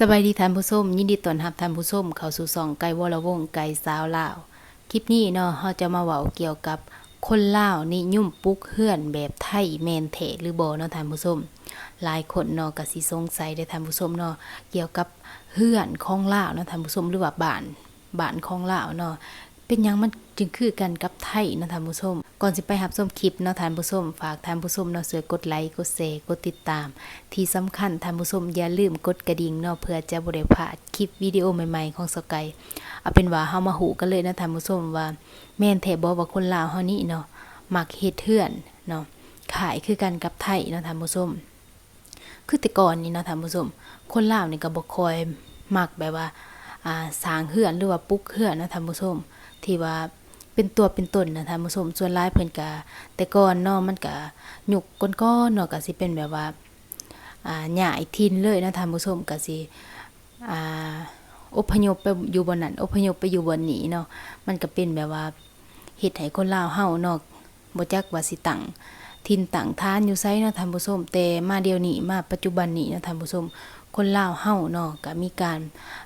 สบายดีท่านผู้ชมยินดีต้อนรับท่านผู้ชมเข้าสู่ช่องไก่วรวงไก่สาวลาว คลิปนี้เนาะเราจะมาเว้าเกี่ยวกับคนลาวนิยุ่มปุกเฮือนแบบไทยแมนเทหรือบ่เนาะท่านผู้ชมหลายคนเนาะก็สิสงสัยได้ท่านผู้ชมเนาะเกี่ยวกับเฮือนของลาวเนาะท่านผู้ชมหรือว่าบ้านบ้านของลาวเนาะ เป็นยังมันจึงคือกันกับไทยเนาะท่านผู้ชมก่อนสิไปรับชมคลิปเนาะท่านผู้ชมฝากท่านผู้ชมเนาะช่วยกดไลค์กดแชร์กดติดตาม ที่สำคัญท่านผู้ชมอย่าลืมกดกระดิ่งเนาะเพื่อจะบ่ได้พลาดคลิปวิดีโอใหม่ๆของสกายเอาเป็นว่าเฮามาหูกันเลยนะท่านผู้ชมว่า แม่นแท้บ่ว่าคนลาวเฮานี่เนาะมักเฮ็ดเทือนเนาะขายคือกันกับไทยเนาะท่านผู้ชมคือแต่ก่อนนี่เนาะท่านผู้ชมคนลาวนี่ก็บ่ค่อยมักแบบว่าอ่าสร้างเฮือนหรือว่าปลุกเฮือนนะท่านผู้ชม ที่ว่าเป็นตัวเป็นตนนะท่านผู้ชมส่วนหลายเพิ่นก็แต่ก่อนเนาะมันก็ยุคก้อนๆเนาะก็สิเป็นแบบว่าอ่าย้ายถิ่นเลยนะท่านผู้ชมก็สิอ่าอพยพไปอยู่บนนั้นอพยพไปอยู่บนนี้เนาะมันก็เป็นแบบว่าเฮ็ดให้คนลาวเฮาเนาะบ่จักว่าสิตั้งถิ่นตังฐานอยู่ไสเนาะท่านผู้ชมแต่มาเดียวนี้มาปัจจุบันนี้นะท่านผู้ชมคนลาวเฮาเนาะก็มีการ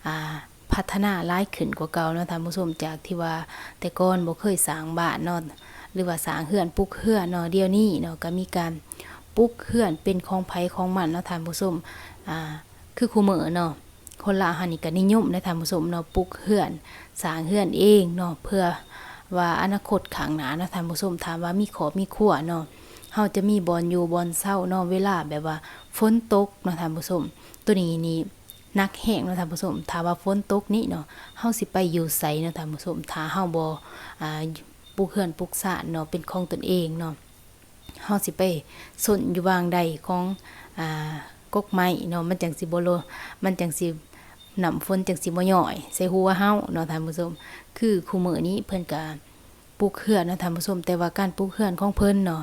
อ่า พัฒนาหลายขึ้นกว่าเก่าเนาะท่านผู้ชมจากที่ว่าแต่ก่อนบ่เคยสร้างบ้านเนาะหรือว่าสร้างเฮือนปลูกเฮือนเนาะเดี๋ยวนี้เนาะก็มีการปลูกเฮือนเป็นของไผของมันเนาะท่านผู้ชมอ่าคือคู่มือเนาะคนลาวเฮานี่ก็นิยมนะท่านผู้ชมเนาะปลูกเฮือนสร้างเฮือนเองเนาะเพื่อว่าอนาคตข้างหน้าเนาะท่านผู้ชมถามว่ามีขอมีครัวเนาะเฮาจะมีบอนอยู่บอนเศร้าเนาะเวลาแบบว่าฝนตกเนาะท่านผู้ชมตัวนี้นี่ นักแห้งเนาะท่านผู้ชมถ้าว่าฝนตกนี่เนาะเฮาสิไปอยู่ไสเนาะท่านผู้ชมถ้าเฮาบ่อ่าปลูกเฮือนปลูกสานเนาะเป็นของตนเองเนาะเฮาสิไปสนอยู่วางใดของอ่ากกไม้เนาะมันจังสิบ่โลมันจังสิน้ำฝนจังสิบ่ย่อยใส่หัวเฮาเนาะท่านผู้ชมคือคู่มื้อนี้เพิ่นก็ปลูกเฮือนเนาะท่านผู้ชมแต่ว่าการปลูกเฮือนของเพิ่นเนาะ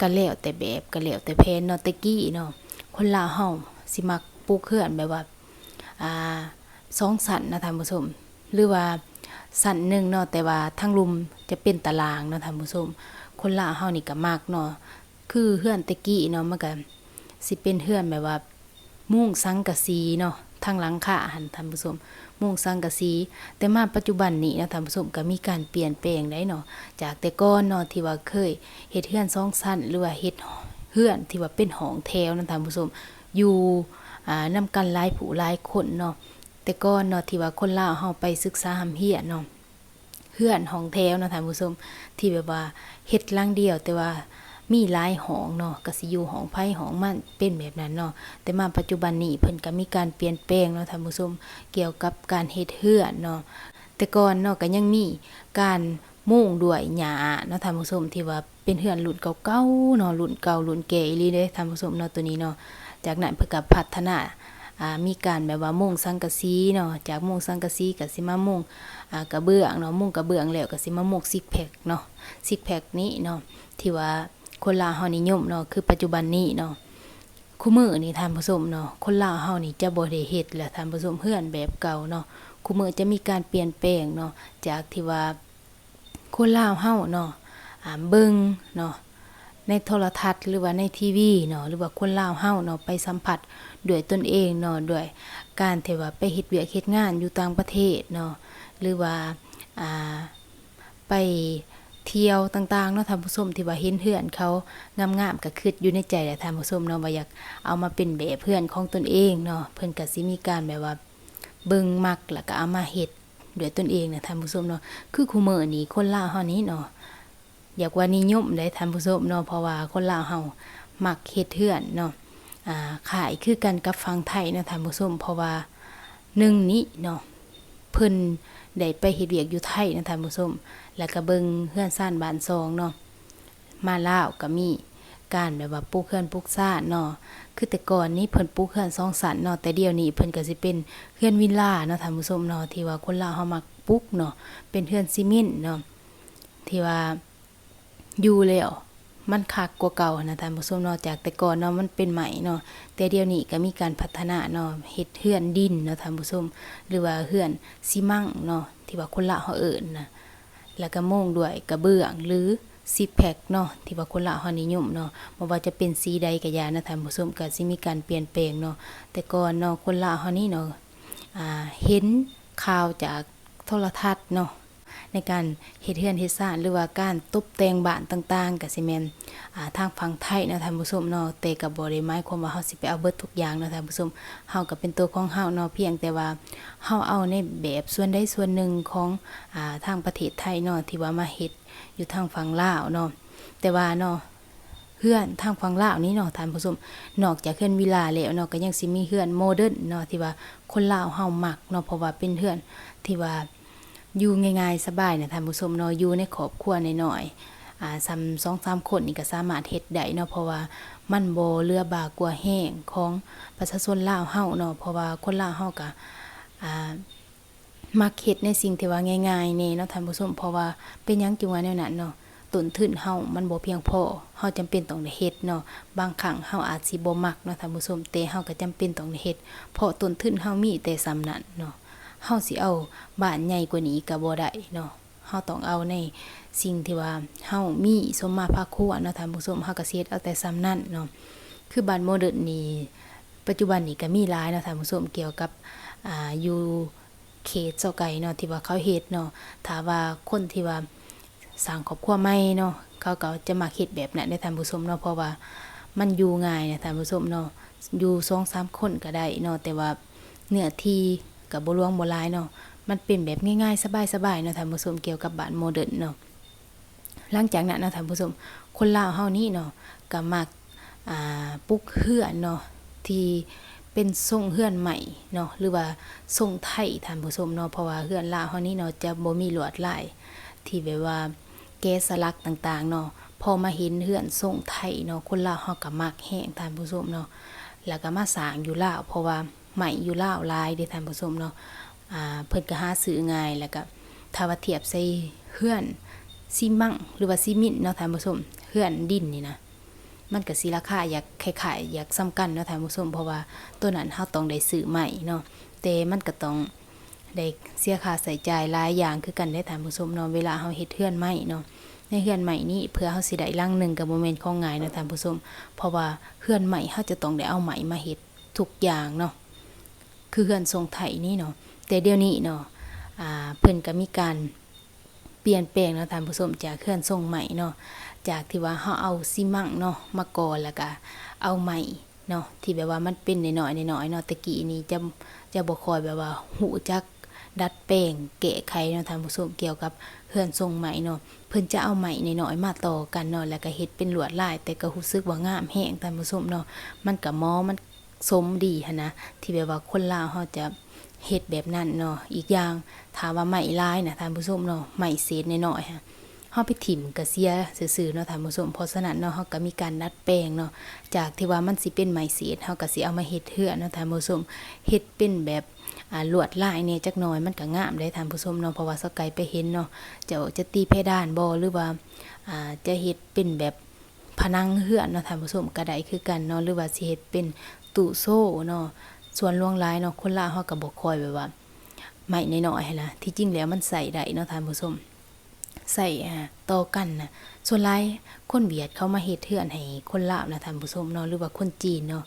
ก็แล้วแต่แบบก็แล้วแต่แผนเนาะต่กี้เนาะคนลาวเฮาสิมักปลูกเฮือนแบบว่า สองสันนะท่านผู้ชมหรือว่าสันหนึ่งเนาะแต่ว่าทั้งลุมจะเป็นตารางเนาะท่านผู้ชมคนลาวเฮานี่ก็มากเนาะคือเฮือนตะกี้เนาะมันก็สิเป็นเฮือนแบบว่า มุ้งสังกะสีเนาะทางหลังคาหันท่านผู้ชมมุ้งสังกะสี แต่มาปัจจุบันนี้นะท่านผู้ชมก็มีการเปลี่ยนแปลงได้เนาะจากแต่ก่อนเนาะที่ว่าเคยเฮ็ดเฮือนสองชั้นหรือว่าเฮ็ดเฮือนที่ว่าเป็นห้องแถวนะท่านผู้ชมอยู่ อ่านำกันหลายผู้หลายคนเนาะแต่ก่อนเนาะที่ว่าคนลาวเฮาไปศึกษาหำเฮียเนาะเฮือนห้องแถวเนาะท่านผู้ชมที่แบบว่าเฮ็ดลังเดียว แต่ว่ามีหลายห้องเนาะก็สิอยู่ห้องไผห้องมันเป็นแบบนั้นเนาะแต่มาปัจจุบันนี้เพิ่นก็มีการเปลี่ยนแปลงเนาะท่านผู้ชมเกี่ยวกับการเฮ็ดเฮือนเนาะแต่ก่อนเนาะก็ยังมีการมุ่งด้วยหญ้าเนาะท่านผู้ชมที่ว่าเป็นเฮือนรุ่นเก่าๆเนาะรุ่นเก่ารุ่นแก่อีหลีเด้ท่านผู้ชมเนาะตัวนี้เนาะ จากนั้นเพื่อกับพัฒนาอ่ามีการแบบว่ามุ่งสังกะสีเนาะจากมุ่งสังกะสีก็สิมามุงอ่ากระเบื้องเนาะมุ่งกระเบื้องแล้วก็สิมามุงซิกแพคเนาะซิกแพคนี้เนาะที่ว่าคนลาวเฮานิยมเนาะคือปัจจุบันนี้เนาะคู่มือนี่ทานผู้ชมเนาะคนลาวเฮานี่จะบ่ได้เฮ็ดแล้วทานผู้ชมเฮือนแบบเก่าเนาะคู่มือจะมีการเปลี่ยนแปลงเนาะจากที่ว่าคนลาวเฮาเนาะอ่าเบิ่งเนาะ ในโทรทัศน์หรือว่าในทีวีเนาะหรือว่าคนลาวเฮาเนาะไปสัมผัสด้วยตนเองเนาะด้วยการที่ว่าไปเฮ็ดเวียกเฮ็ดงานอยู่ต่างประเทศเนาะหรือว่าอ่าไปเที่ยวต่างๆเนาะท่านผู้ชมที่ว่าเห็นเพื่อนเขางามๆก็คิดอยู่ในใจแหละท่านผู้ชมเนาะว่าอยากเอามาเป็นแบบเพื่อนของตนเองเนาะเพิ่นก็สิมีการแบบว่าเบิ่งมักแล้วก็เอามาเฮ็ดด้วยตนเองนะท่านผู้ชมเนาะคือคูมื้อนี้คนลาวเฮานี้เนาะ อยากว่านิยมได้ท่านผู้ชมเนาะเพราะว่าคนลาวเฮามักเฮ็ดเทือนเนาะอ่าขายคือกันกับฟังไทยเนาะท่านผู้ชมเพราะว่าหนึ่งนี้เนาะเพิ่นได้ไปเฮ็ดเวียกอยู่ไทยเนาะท่านผู้ชมแล้วก็เบิ่งเฮือนซ่านบ้านซองเนาะมาลาวก็มีการแบบว่าปลูกเฮือนปลูกซ่านเนาะคือแต่ก่อนนี้เพิ่นปลูกเฮือนสองสันเนาะแต่เดี๋ยวนี้เพิ่นก็สิเป็นเฮือนวิลล่าเนาะท่านผู้ชมเนาะที่ว่าคนลาวเฮามักปลูกเนาะเป็นเฮือนซีเมนต์เนาะที่ว่า อยู่แล้วมันคักกว่าเก่านะท่านผู้ชมเนาะจากแต่ก่อนเนาะมันเป็นใหม่เนาะแต่เดี๋ยวนี้ก็มีการพัฒนาเนาะเฮ็ดเฮือนดินเนาะท่านผู้ชมหรือว่าเฮือนซีมั่งเนาะที่ว่าคนละเฮาเอิ้นนะแล้วก็มุงด้วยกระเบื้องหรือซีแพคเนาะที่ว่าคนละเฮานิยมเนาะบ่ว่าจะเป็นสีใดก็ยานะท่านผู้ชมก็สิมีการเปลี่ยนแปลงเนาะแต่ก่อนเนาะคนละเฮานี่เนาะอ่าเห็นข่าวจากโทรทัศน์เนาะ ในการเฮ็ดเฮือนเฮ็ดซ่านหรือว่าการตกแต่งบ้านต่างๆก็สิแม่นอ่าทางฝั่งไทยเนาะท่านผู้ชมเนาะแต่ก็บ่ได้หมายความว่าเฮาสิไปเอาเบิดทุกอย่างเนาะท่านผู้ชมเฮาก็เป็นตัวของเฮาเนาะเพียงแต่ว่าเฮาเอาในแบบส่วนใดส่วนหนึ่งของอ่าทางประเทศไทยเนาะที่ว่ามาเฮ็ดอยู่ทางฝั่งลาวเนาะแต่ว่าเนาะเฮือนทางฝั่งลาวนี้เนาะท่านผู้ชมนอกจากเฮือนวิลาแล้วเนาะก็ยังสิมีเฮือนโมเดิร์นเนาะที่ว่าคนลาวเฮามักเนาะเพราะว่าเป็นเฮือนที่ว่า อยู่ง่ายๆสบายนะท่านผู้ชมเนาะอยู่ในครอบครัวน้อยๆอ่าซ้ำสองสามคนนี่ก็สามารถเฮ็ดได้เนาะเพราะว่ามันบ่เรือบากลัวแห้งของประชาชนลาวเฮาเนาะเพราะว่าคนลาวเฮาก็อ่ามักเฮ็ดในสิ่งที่ว่าง่ายๆนี่เนาะท่านผู้ชมเพราะว่าเป็นหยังจึงว่าแนวนั้นเนาะต้นทุนเฮามันบ่เพียงพอเฮาจำเป็นต้องได้เฮ็ดเนาะบางครั้งเฮาอาจสิบ่มักเนาะท่านผู้ชมแต่เฮาก็จำเป็นต้องได้เฮ็ดเพราะต้นทุนเฮามีแต่ส่ำนั้นเนาะ เฮาสิเอาบ้านใหญ่กว่านี้ก็บ่ได้เนาะเฮาต้องเอาในสิ่งที่ว่าเฮามีสมมาภาคครัวเนาะท่านผู้ชมเฮาก็เฮ็ดเอาแต่ส่ำนั้นเนาะคือบ้านโมเดิร์นนี่ปัจจุบันนี้ก็มีหลายเนาะท่านผู้ชมเกี่ยวกับอ่าอยู่เขตเจ้าไก่เนาะที่ว่าเขาเฮ็ดเนาะถ้าว่าคนที่ว่าสร้างครอบครัวใหม่เนาะเขาก็จะมาเฮ็ดแบบนั้นได้ท่านผู้ชมเนาะเพราะว่ามันอยู่ง่ายนะท่านผู้ชมเนาะอยู่2-3คนก็ได้เนาะแต่ว่าเนื้อที่ ก็บ่หลวงบ่หลายเนาะมันเป็นแบบง่ายๆ สบายๆเนาะท่านผู้ชมเกี่ยวกับบ้านโมเดิร์นเนาะหลังจากนั้นเนาะท่านผู้ชมคนลาวเฮานี่เนาะก็มักอ่าปุกเฮือนเนาะที่เป็นทรงเฮือนใหม่เนาะหรือว่าทรงไทยท่านผู้ชมเนาะเพราะว่าเฮือนลาวเฮานี่เนาะจะบ่มีลวดลายที่แบบว่าแกสลักต่างๆเนาะพอมาเห็นเฮือนทรงไทยเนาะคนลาวเฮาก็มักแฮงท่านผู้ชมเนาะแล้วก็มาสร้างอยู่ลาวเพราะว่า ใหม่อยู่ล่าวลายเด้ท่านผู้ชมเนาะอ่าเพิ่นก็หาซื้อง่ายแล้วก็ถ้าว่าเทียบใส่เฮือนซีมั่งหรือว่าซีมินเนาะท่านผู้ชมเฮือนดินนี่นะมันก็สิราคาอยากคล้ายๆอยากซ้ำกันเนาะท่านผู้ชมเพราะว่าตัวนั้นเฮาต้องได้ซื้อใหม่เนาะแต่มันก็ต้องได้เสียค่าใช้จ่ายหลายอย่างคือกันได้ท่านผู้ชมเนาะเวลาเฮาเฮ็ดเฮือนใหม่เนาะในเฮือนใหม่นี้เพื่อเฮาสิได้หลังหนึ่งก็บ่แม่นของงายเนาะท่านผู้ชมเพราะว่าเฮือนใหม่เฮาจะต้องได้เอาไหมมาเฮ็ดทุกอย่างเนาะ คือเฮือนทรงไทยนี่เนาะแต่เดี๋ยวนี้เนาะเพิ่นก็มีการเปลี่ยนแปลงเนาะท่านผู้ชมจากเคลื่อนทรงใหม่เนาะจากที่ว่าเฮาเอาซีมั่งเนาะมาก่อแล้วก็เอาใหม่เนาะที่แบบว่ามันเป็นน้อยๆน้อยๆเนาะตะกี้นี้จะจะบ่คอยแบบว่าหูจักดัดแปลงแก้ไขเนาะท่านผู้ชมเกี่ยวกับเคลื่อนทรงใหม่เนาะเพิ่นจะเอาใหม่น้อยๆมาต่อกันเนาะแล้วก็เฮ็ดเป็นลวดลาย แต่ก็รู้สึกว่างามแฮงท่านผู้ชมเนาะมันก็มอมัน สมดีหนะที่แบบว่าคนลาวเฮาจะเฮ็ดแบบนั้นเนาะอีกอย่างถามว่าไหม้ลายนะท่านผู้ชมเนาะไหม้เศษน้อยๆฮะเฮาไปถิ่มก็เสียซื่อๆเนาะท่านผู้ชมเพราะฉะนั้นเนาะเฮาก็มีการดัดแปลงเนาะจากที่ว่ามันสิเป็นไหม้เศษเฮาก็สิเอามาเฮ็ดเทื่อเนาะท่านผู้ชมเฮ็ดเป็นแบบลวดลายเนี่ยจักหน่อยมันก็งามได้ท่านผู้ชมเนาะเพราะว่าสกายไปเห็นเนาะเจ้าจะตีเพดานบ่หรือว่าจะเฮ็ดเป็นแบบผนังเฮือนเนาะท่านผู้ชมก็ได้คือกันเนาะหรือว่าสิเฮ็ดเป็น ตู้โซ่เนาะส่วนลวงลายเนาะคนลาเฮาก็บ่ค่อยแบบว่าไม่น้อยๆหั้นนะที่จริงแล้วมันใส่ได้เนาะท่านผู้ชมใส่อ่าต่อกันนะส่วนลายคนเวียดเขามาเฮ็ดเทือนให้คนลาวนะท่านผู้ชมเนาะหรือว่าคนจีนเนาะ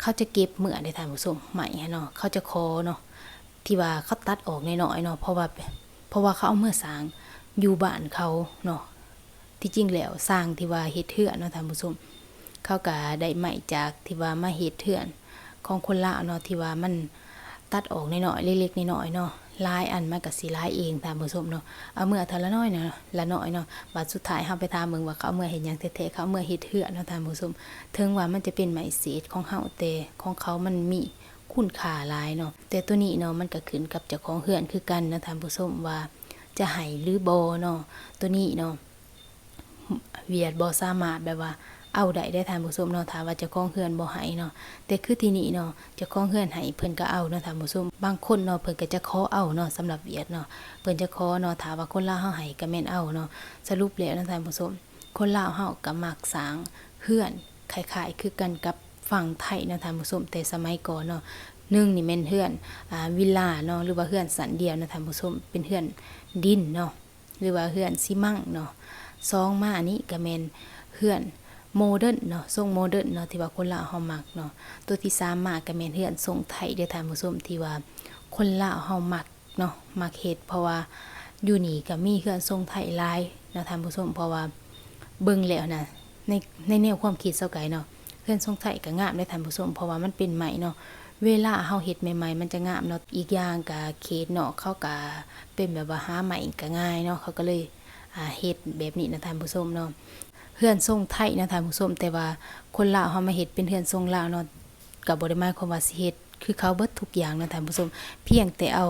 เขาจะเก็บเมื่อได้ท่านผู้ชมใหม่เนาะเขาจะคอเนาะที่ว่าเขาตัดออกน้อยๆเนาะเพราะว่าเพราะว่าเขาเอาเมื่อสร้างอยู่บ้านเขาเนาะที่จริงแล้วสร้างที่ว่าเฮ็ดเทือนเนาะท่านผู้ชม เขาก็ได้ใหม่จากที่ว่ามาเฮ็ดเทือนของคนลาวเนาะที่ว่ามันตัดออกน้อยเล็กๆน้อยๆเนาะลายอันมันก็สิลายเองตามผู้ชมเนาะเอาเมื่อเทาละน้อยเนาะละน้อยเนาะบัดสุดท้ายเฮาไปถามเบิ่งว่าเขาเมื่อเฮ็ดหยังแท้ๆเขาเมื่อเฮ็ดเหือเนาะตามผู้ชมถึงว่ามันจะเป็นไหมเศษของเฮาแต่ของเขามันมีคุณค่าหลายเนาะแต่ตัวนี้เนาะมันก็ขึ้นกับเจ้าของเฮือนคือกันนะท่านผู้ชมว่าจะให้หรือบ่เนาะตัวนี้เนาะเวียดบ่สามารถแบบว่า เอาได้ได้ทานผู้ชมเนาะถ้าว่าเจ้าของเฮือนบ่ให้เนาะแต่คือที่นี่เนาะเจ้าของเฮือนให้เพิ่นก็เอาเนาะทานผู้ชมบางคนเนาะเพิ่นก็จะขอเอาเนาะสำหรับเวียดเนาะเพิ่นจะขอเนาะถ้าว่าคนลาวเฮาให้ก็แม่นเอาเนาะสรุปแล้วเนาะท่านผู้ชมคนลาวเฮาก็มักสร้างเฮือนคล้ายๆคือกันกับฝั่งไทยเนาะท่านผู้ชมแต่สมัยก่อนเนาะหนึ่งนี่แม่นเฮือนอ่าวิลล่าเนาะหรือว่าเฮือนสันเดียวนะท่านผู้ชมเป็นเฮือนดินเนาะหรือว่าเฮือนซีมั่งเนาะสองมาอันนี้ก็แม่นเฮือน โมเดิร์นเนาะทรงโมเดิร์นเนาะที่ว่าคนลาวเฮามักเนาะตัวที่สามมาก็แม่นเฮือนทรงไทยเด้อท่านผู้ชมที่ว่าคนลาวเฮามักเนาะมักเฮ็ดเพราะว่าอยู่นี่ก็มีเฮือนทรงไทยหลายเนาะท่านผู้ชมเพราะว่าเบิ่งแล้วนะในในแนวความคิดเซาไก่เนาะเฮือนทรงไทยก็งามได้ท่านผู้ชมเพราะว่ามันเป็นใหม่เนาะเวลาเฮาเฮ็ดใหม่ๆ มันจะงามเนาะ อีกอย่างก็เขตเนาะเขาก็เป็นแบบว่าหาใหม่ก็ง่ายเนาะ เขาก็เลยอ่าเฮ็ดแบบนี้นะท่านผู้ชมเนาะ เฮือนทรงไทยนะท่านผู้ชมแต่ว่าคนลาวเฮามาเฮ็ดเป็นเฮือนทรงลาวเนาะก็บ่ได้หมายความว่าสิเฮ็ดคือเขาเบิดทุกอย่างนะท่านผู้ชมเพียงแต่เอา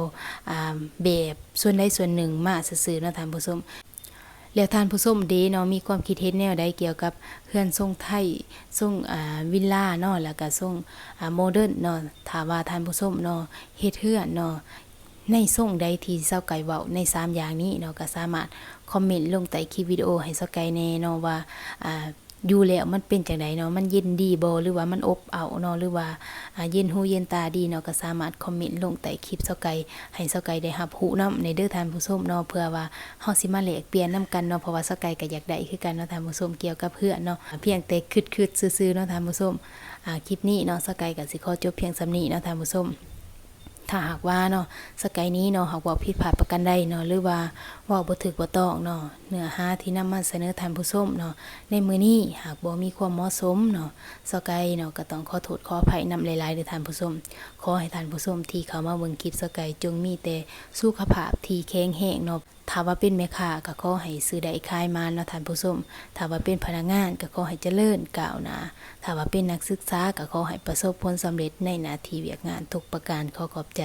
อ่าแบบส่วนใดส่วนหนึ่งมาซื่อๆนะท่านผู้ชมแล้วท่านผู้ชมเดเนาะมีความคิดเห็นแนวใดเกี่ยวกับเฮือนทรงไทยทรงอ่าวิลล่าเนาะแล้วก็ทรงอ่าโมเดิร์นเนาะถ้าว่าท่านผู้ชมเนาะเฮ็ดเฮือนเนาะ ในส่งใดที่เซาไก่เว้าใน3อย่างนี้เนาะก็สามารถคอมเมนต์ลงใต้คลิปวิดีโอให้เซาไก่แน่เนาะว่าอ่าอยู่แล้วมันเป็นจังไดเนาะมันเย็นดีบ่หรือว่ามันอบเอาเนาะหรือว่าอ่าเย็นหูเย็นตาดีเนาะก็สามารถคอมเมนต์ลงใต้คลิปเซาไก่ให้เซาไก่ได้รับรู้นํในเด้อท่านผู้ชมเนาะเพื่อว่าเฮาสิมาแลกเปลี่ยนนํกันเนาะเพราะว่าเซาไก่ก็อยากได้คือกันเนาะท่านผู้ชมเกี่ยวกับเพื่อนเนาะเพียงแต่คิดๆซื่อๆเนาะท่านผู้ชมอ่าคลิปนี้เนาะเซาไก่ก็สิขอจบเพียงส่านี้เนาะท่านผู้ชม ถ้าหากว่าเนาะสกายนี้เนาะหากว่าผิดพลาดประกันใดเนาะหรือว่าว่าบ่ถึกบ่ต้องเนาะเนื้อหาที่นำมาเสนอท่านผู้ชมเนาะในมื้อนี้หากบ่มีความเหมาะสมเนาะสกายเนาะก็ต้องขอโทษขออภัยนำหลายๆเด้อท่านผู้ชมขอให้ท่านผู้ชมที่เข้ามาเบิ่งคลิปสกายจงมีแต่สุขภาพที่แข็งแรงเนาะถ้าว่าเป็นแม่ค้าก็ขอให้ซื้อได้ขายมาเนาะท่านผู้ชมถ้าว่าเป็นพนักงานก็ขอให้เจริญก้าวหน้าถ้าว่าเป็นนักศึกษาก็ขอให้ประสบผลสำเร็จในหน้าที่เวียกงานทุกประการขอขอบใจ